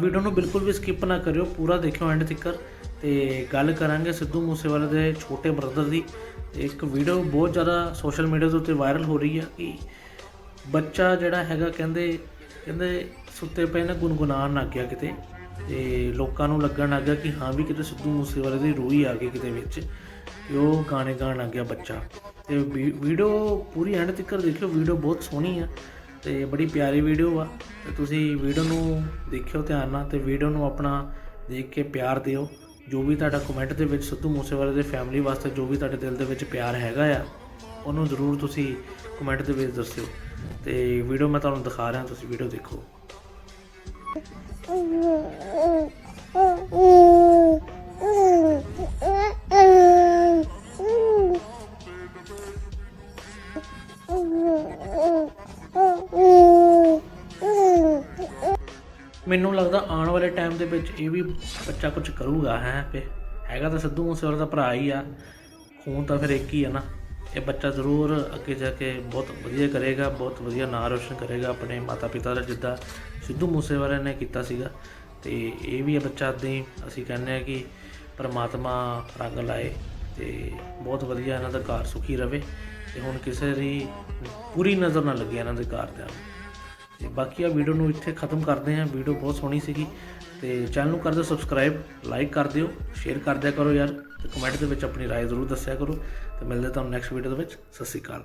Video ਨੂੰ ਬਿਲਕੁਲ ਵੀ skip ਨਾ ਕਰਿਓ, ਪੂਰਾ ਦੇਖਿਓ ਐਂਡ ਤੱਕ ਤੇ ਗੱਲ ਕਰਾਂਗੇ ਸਿੱਧੂ ਮੂਸੇਵਾਲੇ ਦੇ ਛੋਟੇ ਬ੍ਰਦਰ ਦੀ। ਇੱਕ ਵੀਡੀਓ ਬਹੁਤ ਜ਼ਿਆਦਾ ਸੋਸ਼ਲ ਮੀਡੀਆ ਦੇ ਉੱਤੇ ਵਾਇਰਲ ਹੋ ਰਹੀ ਆ ਕਿ ਬੱਚਾ ਜਿਹੜਾ ਹੈਗਾ ਕਹਿੰਦੇ ਕਹਿੰਦੇ ਸੁੱਤੇ ਪਏ ਨੇ ਗੁਨਗੁਨਾਣ ਲੱਗ ਗਿਆ ਕਿਤੇ। ਤੇ ਲੋਕਾਂ ਨੂੰ ਲੱਗਣ ਲੱਗ ਗਿਆ ਕਿ ਹਾਂ ਵੀ ਕਿਤੇ ਸਿੱਧੂ ਮੂਸੇਵਾਲੇ ਦੀ ਰੂਹ ਹੀ ਆ ਗਈ ਕਿਤੇ ਵਿੱਚ, ਕਿ ਉਹ ਗਾਣੇ ਗਾਣ ਲੱਗ ਗਿਆ ਬੱਚਾ। ਤੇ ਵੀ- ਵੀਡੀਓ ਪੂਰੀ ਐਂਡ ਤੱਕ ਦੇਖਿਓ ਵੀਡੀਓ ਬਹੁਤ ਸੋਹਣੀ ਆ। ਤੇ ਬੜੀ ਪਿਆਰੀ ਵੀਡੀਓ ਆ। ਤੇ ਤੁਸੀਂ ਵੀਡੀਓ ਨੂੰ ਦੇਖਿਓ ਧਿਆਨ ਨਾਲ ਤੇ ਵੀਡੀਓ ਨੂੰ ਆਪਣਾ ਦੇਖ ਕੇ ਪਿਆਰ ਦਿਓ। ਜੋ ਵੀ ਤੁਹਾਡਾ ਕਮੈਂਟ ਦੇ ਵਿੱਚ ਸਿੱਧੂ ਮੂਸੇਵਾਲੇ ਦੇ ਫੈਮਿਲੀ ਵਾਸਤੇ ਜੋ ਵੀ ਤੁਹਾਡੇ ਦਿਲ ਦੇ ਵਿੱਚ ਪਿਆਰ ਹੈਗਾ ਆ, ਉਹਨੂੰ ਜ਼ਰੂਰ ਤੁਸੀਂ ਕਮੈਂਟ ਦੇ ਵਿੱਚ ਦੱਸਿਓ। ਤੇ ਵੀਡੀਓ ਮੈਂ ਤੁਹਾਨੂੰ ਦਿਖਾ ਰਿਹਾ, ਤੁਸੀਂ ਵੀਡੀਓ ਦੇਖੋ। ਮੈਨੂੰ ਲੱਗਦਾ ਆਉਣ ਵਾਲੇ ਟਾਈਮ ਦੇ ਵਿੱਚ ਇਹ ਵੀ ਬੱਚਾ ਕੁਝ ਕਰੂਗਾ, ਹੈ ਤੇ ਹੈਗਾ ਤਾਂ ਸਿੱਧੂ ਮੂਸੇਵਾਲੇ ਦਾ ਭਰਾ ਹੀ ਆ, ਖੂਨ ਤਾਂ ਫਿਰ ਇੱਕ ਹੀ ਆ ਨਾ। ਇਹ ਬੱਚਾ ਜ਼ਰੂਰ ਅੱਗੇ ਜਾ ਕੇ ਬਹੁਤ ਵਧੀਆ ਕਰੇਗਾ, ਬਹੁਤ ਵਧੀਆ ਨਾਂ ਰੋਸ਼ਨ ਕਰੇਗਾ ਆਪਣੇ ਮਾਤਾ ਪਿਤਾ ਦਾ, ਜਿੱਦਾਂ ਸਿੱਧੂ ਮੂਸੇਵਾਲੇ ਨੇ ਕੀਤਾ ਸੀਗਾ। ਤੇ ਇਹ ਵੀ ਇਹ ਬੱਚਾ ਏਦਾਂ ਹੀ, ਅਸੀਂ ਕਹਿੰਦੇ ਆ ਕਿ ਪਰਮਾਤਮਾ ਰੰਗ ਲਾਏ ਤੇ ਬਹੁਤ ਵਧੀਆ ਇਹਨਾਂ ਦਾ ਘਰ ਸੁਖੀ ਰਵੇ ਤੇ ਹੁਣ ਕਿਸੇ ਦੀ ਪੂਰੀ ਨਜ਼ਰ ਨਾ ਲੱਗੇ ਇਹਨਾਂ ਦੇ ਘਰ ਤੇ ਤੇ ਬਾਕੀ ਆ ਵੀਡੀਓ ਨੂੰ ਇੱਥੇ ਖਤਮ ਕਰਦੇ ਹਾਂ ਵੀਡੀਓ ਬਹੁਤ ਸੋਹਣੀ ਸੀਗੀ ਤੇ ਚੈਨਲ ਨੂੰ ਕਰ ਦਿਓ ਸਬਸਕ੍ਰਾਈਬ ਲਾਈਕ ਕਰ ਦਿਓ ਸ਼ੇਅਰ ਕਰ ਦਿਆ ਕਰੋ ਯਾਰ ਤੇ ਕਮੈਂਟ ਦੇ ਵਿੱਚ ਆਪਣੀ رائے ਜ਼ਰੂਰ ਦੱਸਿਆ ਕਰੋ ਤੇ ਮਿਲਦੇ ਤੁਹਾਨੂੰ ਨੈਕਸਟ ਵੀਡੀਓ ਦੇ ਵਿੱਚ ਸਤਿ ਸ਼੍ਰੀ ਅਕਾਲ